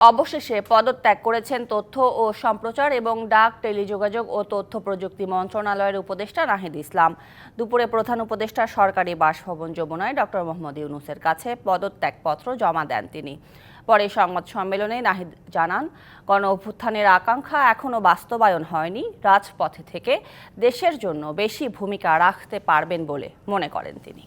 অবশেষে পদত্যাগ করেছেন তথ্য ও সম্প্রচার এবং ডাক, টেলিযোগাযোগ ও তথ্য প্রযুক্তি মন্ত্রণালয়ের উপদেষ্টা নাহিদ ইসলাম। দুপুরে প্রধান উপদেষ্টা সরকারি বাসভবন যমুনায় ডক্টর মোহাম্মদ ইউনুসের কাছে পদত্যাগপত্র জমা দেন তিনি। পরে সংবাদ সম্মেলনে নাহিদ জানান, গণ অভ্যুত্থানের আকাঙ্ক্ষা এখনও বাস্তবায়ন হয়নি। রাজপথে থেকে দেশের জন্য বেশি ভূমিকা রাখতে পারবেন বলে মনে করেন তিনি।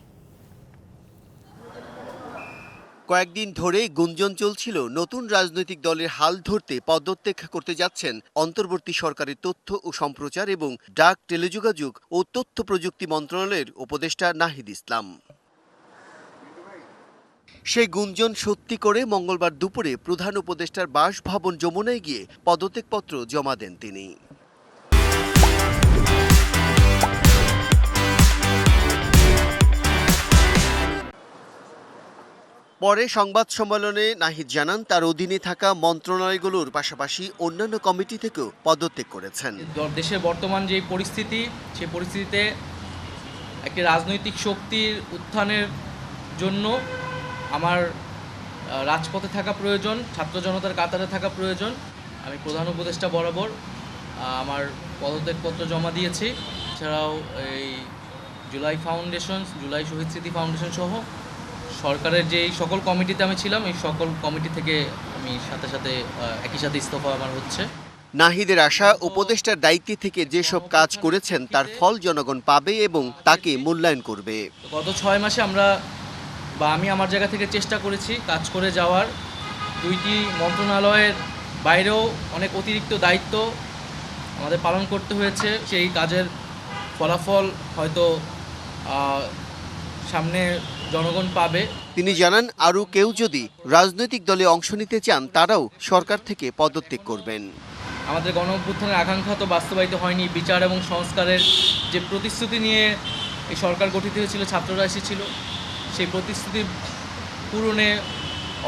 কয়েকদিন ধরে গুঞ্জন চলছিল, নতুন রাজনৈতিক দলের হাল ধরতে পদত্যাগ করতে যাচ্ছেন অন্তর্বর্তী সরকারের তথ্য ও সম্প্রচার এবং ডাক টেলিযোগাযোগ ও তথ্য প্রযুক্তি মন্ত্রণালয়ের উপদেষ্টা নাহিদ ইসলাম। সেই গুঞ্জন সত্যি করে মঙ্গলবার দুপুরে প্রধান উপদেষ্টার বাসভবন যমুনায় গিয়ে পদত্যাগপত্র জমা দেন তিনি। পরে সংবাদ সম্মেলনে নাহিদ জানান, তার অধীনে থাকা মন্ত্রণালয়গুলোর পাশাপাশি অন্যান্য কমিটি থেকেও পদত্যাগ করেছেন। দেশের বর্তমান যে পরিস্থিতি, সে পরিস্থিতিতে একটি রাজনৈতিক শক্তির উত্থানের জন্য আমার রাজপথে থাকা প্রয়োজন, ছাত্র জনতার কাতারে থাকা প্রয়োজন। আমি প্রধান উপদেষ্টা বরাবর আমার পদত্যাগপত্র জমা দিয়েছি। এছাড়াও এই জুলাই ফাউন্ডেশন জুলাই শহীদ স্মৃতি ফাউন্ডেশন সহ সরকারের যে সকল কমিটিতে আমি ছিলাম এই সকল কমিটি থেকে আমি সাথে সাথে একই সাথে ইস্তফা আমার হচ্ছে। নাহিদের আশা উপদেষ্টার দায়িত্বে থেকে যেসব কাজ করেছেন তার ফল জনগণ পাবে এবং তাকে মূল্যায়ন করবে। গত ছয় মাসে আমরা বা আমি আমার জায়গা থেকে চেষ্টা করেছি কাজ করে যাওয়ার। দুইটি মন্ত্রণালয়ের বাইরেও অনেক অতিরিক্ত দায়িত্ব আমাদের পালন করতে হয়েছে। সেই কাজের ফলাফল হয়তো সামনে জনগণ পাবে। তিনি জানান আরও কেউ যদি রাজনৈতিক দলে অংশ নিতে চান তারাও সরকার থেকে পদত্যাগ করবেন। আমাদের গণ অভ্যুত্থানের আকাঙ্ক্ষা তো বাস্তবায়িত হয়নি। বিচার এবং সংস্কারের যে প্রতিশ্রুতি নিয়ে এই সরকার গঠিত হয়েছিল ছাত্ররা এসেছিল সেই প্রতিশ্রুতি পূরণে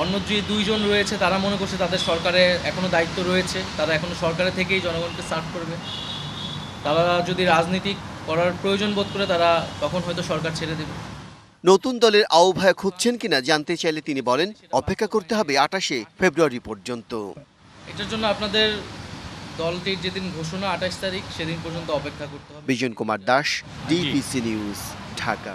অন্য যে দুইজন রয়েছে তারা মনে করছে তাদের সরকারে এখনও দায়িত্ব রয়েছে। তারা এখনও সরকারে থেকেই জনগণকে সার্ভ করবে। তারা যদি রাজনীতি করার প্রয়োজন বোধ করে তারা তখন হয়তো সরকার ছেড়ে দেবে। নতুন দলের আহ্বায়ক হচ্ছেন কিনা জানতে চাইলে তিনি বলেন অপেক্ষা করতে হবে আটাশে ফেব্রুয়ারি পর্যন্ত। এটার জন্য আপনাদের দলটির যেদিন ঘোষণা আঠাশ তারিখ সেদিন পর্যন্ত অপেক্ষা করতে হবে। Bijan Kumar Das DPC news Dhaka.